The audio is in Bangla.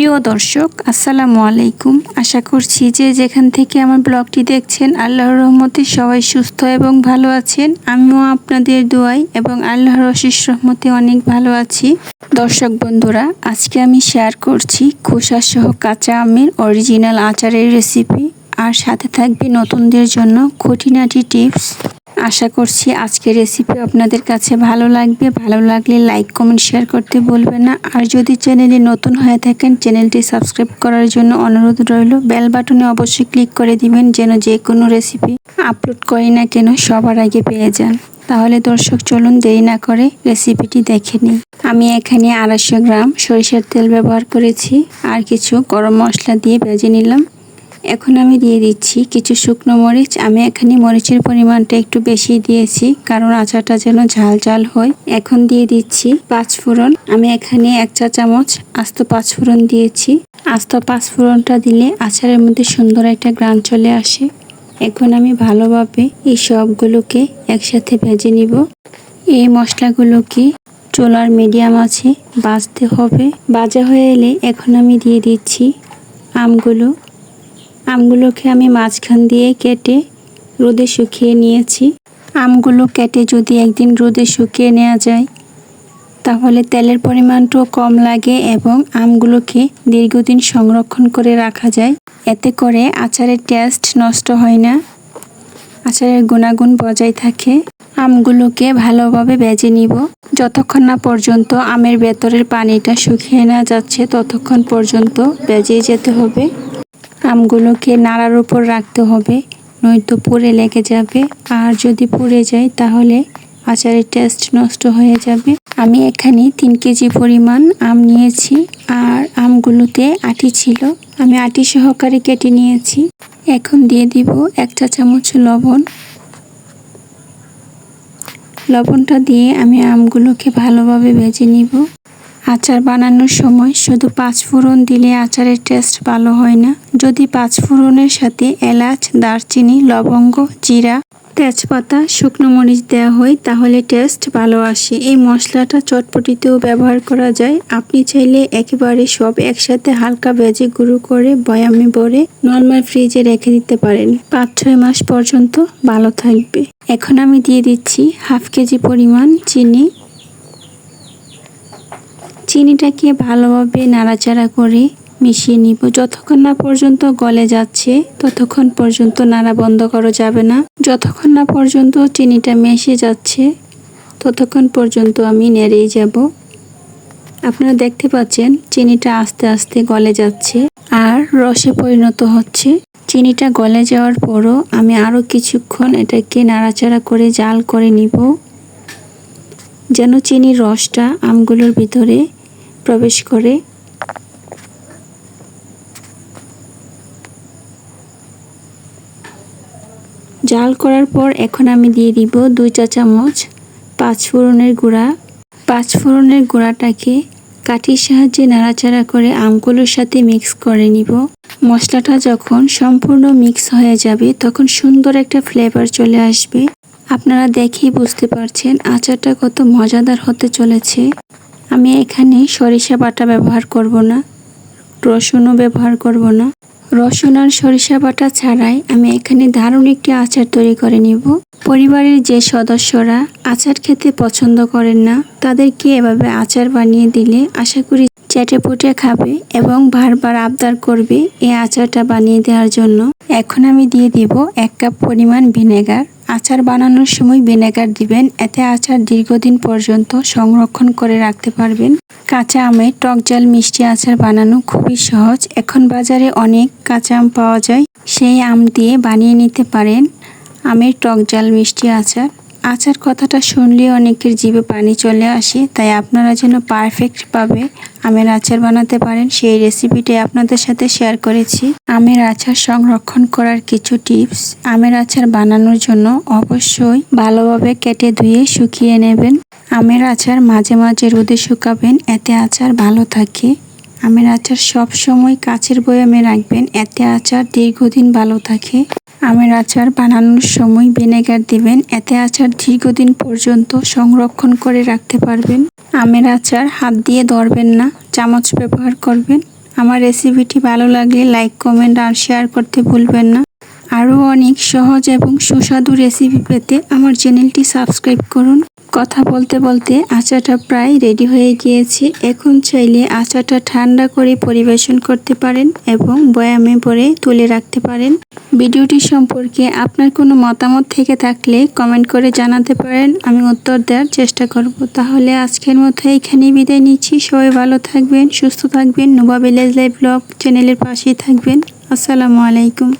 প্রিয় দর্শক, আসসালামু আলাইকুম। আশা করছি যে যেখান থেকে আমার ব্লগটি দেখছেন, আল্লাহর রহমতে সবাই সুস্থ এবং ভালো আছেন। আমিও আপনাদের দোয়াই এবং আল্লাহর অশেষ রহমতে অনেক ভালো আছি। দর্শক বন্ধুরা, আজকে আমি শেয়ার করছি খোসা সহ কাঁচা আমের অরিজিনাল আচারের রেসিপি আর সাথে থাকবে নতুনদের জন্য খুঁটিনাটি টিপস আশা করছি আজকের রেসিপি আপনাদের কাছে ভালো লাগবে। ভালো লাগলে লাইক কমেন্ট শেয়ার করতে বলবেন না। আর যদি চ্যানেলে নতুন হয়ে থাকেন চ্যানেলটি সাবস্ক্রাইব করার জন্য অনুরোধ রইল। বেল বাটনে অবশ্যই ক্লিক করে দিবেন, যেন যে কোনো রেসিপি আপলোড করি না কেন, সবার আগে পেয়ে যান। তাহলে দর্শক, চলুন দেরি না করে রেসিপিটি দেখে নিই। আমি এখানে আড়াইশো গ্রাম সরিষার তেল ব্যবহার করেছি। আর কিছু গরম মশলা দিয়ে ভেজে নিলাম। এখন আমি দিয়ে দিচ্ছি কিছু শুকনো মরিচ। আমি এখানে মরিচের পরিমাণটা একটু বেশি দিয়েছি, কারণ আচারটা যেন ঝাল ঝাল হয়। এখন দিয়ে দিচ্ছি পাঁচ ফোড়ন আমি এখানে এক চা চামচ আস্ত পাঁচ ফোড়ন দিয়েছি। আস্ত পাঁচ ফোড়নটা দিলে আচারের মধ্যে সুন্দর একটা গ্রান চলে আসে। এখন আমি ভালোভাবে এই সবগুলোকে একসাথে ভেজে নিব। এই মশলাগুলোকে চোলার মিডিয়াম আছে, বাজতে হবে। বাজা হয়ে এলে এখন আমি দিয়ে দিচ্ছি আমগুলো। আমগুলোকে আমি মাঝখান দিয়ে কেটে রোদে শুকিয়ে নিয়েছি। আমগুলো কেটে যদি একদিন রোদে শুকিয়ে নেওয়া যায়, তাহলে তেলের পরিমাণটাও কম লাগে এবং আমগুলোকে দীর্ঘদিন সংরক্ষণ করে রাখা যায়। এতে করে আচারের টেস্ট নষ্ট হয় না, আচারের গুণাগুণ বজায় থাকে। আমগুলোকে ভালোভাবে বেজে নিব। যতক্ষণ না পর্যন্ত আমের ভেতরের পানিটা শুকিয়ে না যাচ্ছে, ততক্ষণ পর্যন্ত বেজে যেতে হবে। আমগুলোকে নাড়ার উপর রাখতে হবে। নয়তো পুড়ে লেগে যাবে। আর যদি পুড়ে যায়, তাহলে আচারের টেস্ট নষ্ট হয়ে যাবে। আমি এখানে তিন কেজি পরিমাণ আম নিয়েছি। আর আমগুলোতে আটি ছিল। আমি আটি সহকারে কেটে নিয়েছি। এখন দিয়ে দিব এক চা চামচ লবণ। লবণটা দিয়ে আমি আমগুলোকে ভালোভাবে ভেজে নিব। আচার বানানোর সময় শুধু পাঁচ ফোড়ন দিলে আচারের টেস্ট ভালো হয় না। যদি পাঁচ ফোড়নের সাথে এলাচ, দারচিনি, লবঙ্গ, জিরা, তেজপাতা, শুকনো মরিচ দেওয়া হয়, তাহলে টেস্ট ভালো আসে। এই মশলাটা চটপটিতেও ব্যবহার করা যায়। আপনি চাইলে একেবারে সব একসাথে হালকা ভেজে গুঁড়ো করে বয়ামে ভরে নর্মাল ফ্রিজে রেখে দিতে পারেন। পাঁচ ছয় মাস পর্যন্ত ভালো থাকবে। এখন আমি দিয়ে দিচ্ছি হাফ কেজি পরিমাণ চিনি চিনিটাকে ভালোভাবে নাড়াচাড়া করে মিশিয়ে নিব। যতক্ষণ না পর্যন্ত গলে যাচ্ছে, ততক্ষণ পর্যন্ত নাড়া বন্ধ করা যাবে না। যতক্ষণ না পর্যন্ত চিনিটা মিশে যাচ্ছে, ততক্ষণ পর্যন্ত আমি নেড়েই যাব। আপনারা দেখতে পাচ্ছেন, চিনিটা আস্তে আস্তে গলে যাচ্ছে আর রসে পরিণত হচ্ছে। চিনিটা গলে যাওয়ার পরও আমি আরও কিছুক্ষণ এটাকে নাড়াচাড়া করে জাল করে নিব। যেন চিনির রসটা আমগুলোর ভিতরে প্রবেশ করে। জাল করার পর এখন আমি দিয়ে দিব দুই চা চামচ পাঁচ ফোড়নের গুঁড়া। পাঁচ ফোড়নের গুঁড়াটাকে কাঠির সাহায্যে নাড়াচাড়া করে আমগুলোর সাথে মিক্স করে নিব। মশলাটা যখন সম্পূর্ণ মিক্স হয়ে যাবে, তখন সুন্দর একটা ফ্লেভার চলে আসবে। আপনারা দেখেই বুঝতে পারছেন আচারটা কত মজাদার হতে চলেছে। আমি এখানে সরিষা বাটা ব্যবহার করব না, রসুনও ব্যবহার করব না। রসুন আর সরিষা বাটা ছাড়াই আমি এখানে দারুণ একটি আচার তৈরি করে নিব। পরিবারের যে সদস্যরা আচার খেতে পছন্দ করেন না, তাদেরকে এভাবে আচার বানিয়ে দিলে আশা করি চেটে পুটে খাবে এবং বারবার আবদার করবে এই আচারটা বানিয়ে দেওয়ার জন্য। এখন আমি দিয়ে দিব এক কাপ পরিমাণ ভিনেগার। আচার বানানোর সময় ভিনেগার দিবেন। এতে আচার দীর্ঘদিন পর্যন্ত সংরক্ষণ করে রাখতে পারবেন। কাঁচা আমের টক জাল মিষ্টি আচার বানানো খুবই সহজ। এখন বাজারে অনেক কাঁচা আম পাওয়া যায়। সেই আম দিয়ে বানিয়ে নিতে পারেন আমের টক জাল মিষ্টি আচার। আচার কথাটা শুনলে অনেকের জিভে পানি চলে আসে, তাই আপনারা যেন পারফেক্টভাবে আমের আচার বানাতে পারেন, সেই রেসিপিটি আপনাদের সাথে শেয়ার করেছি। আমের আচার সংরক্ষণ করার কিছু টিপস আমের আচার বানানোর জন্য অবশ্যই ভালোভাবে কেটে ধুয়ে শুকিয়ে নেবেন। আমের আচার মাঝে মাঝে রোদে শুকাবেন, এতে আচার ভালো থাকে। আমের আচার সব সময় কাছের বয়ামে রাখবেন, এতে আচার দীর্ঘদিন ভালো থাকে। আমের আচার বানানোর সময় ভিনেগার দিবেন। এতে আচার দীর্ঘদিন পর্যন্ত সংরক্ষণ করে রাখতে পারবেন। আমের আচার হাত দিয়ে ধরবেন না, চামচ ব্যবহার করবেন। আমার রেসিপিটি ভালো লাগলে লাইক, কমেন্ট আর শেয়ার করতে ভুলবেন না। আরও অনেক সহজ এবং সুস্বাদু রেসিপি পেতে আমার চ্যানেলটি সাবস্ক্রাইব করুন। কথা বলতে বলতে আচাটা প্রায় রেডি হয়ে গিয়েছে। এখন চাইলে আচাটা ঠান্ডা করে পরিবেশন করতে পারেন এবং বয়ামে ভরে তুলে রাখতে পারেন। ভিডিওটি সম্পর্কে আপনার কোনো মতামত থেকে থাকলে কমেন্ট করে জানাতে পারেন। আমি উত্তর দেওয়ার চেষ্টা করব। তাহলে আজকের মতো এখানেই বিদায় নিচ্ছি। সবাই ভালো থাকবেন, সুস্থ থাকবেন। নোভা ভিলেজ লাইভ ব্লগ চ্যানেলের পাশেই থাকবেন। আসসালামু আলাইকুম।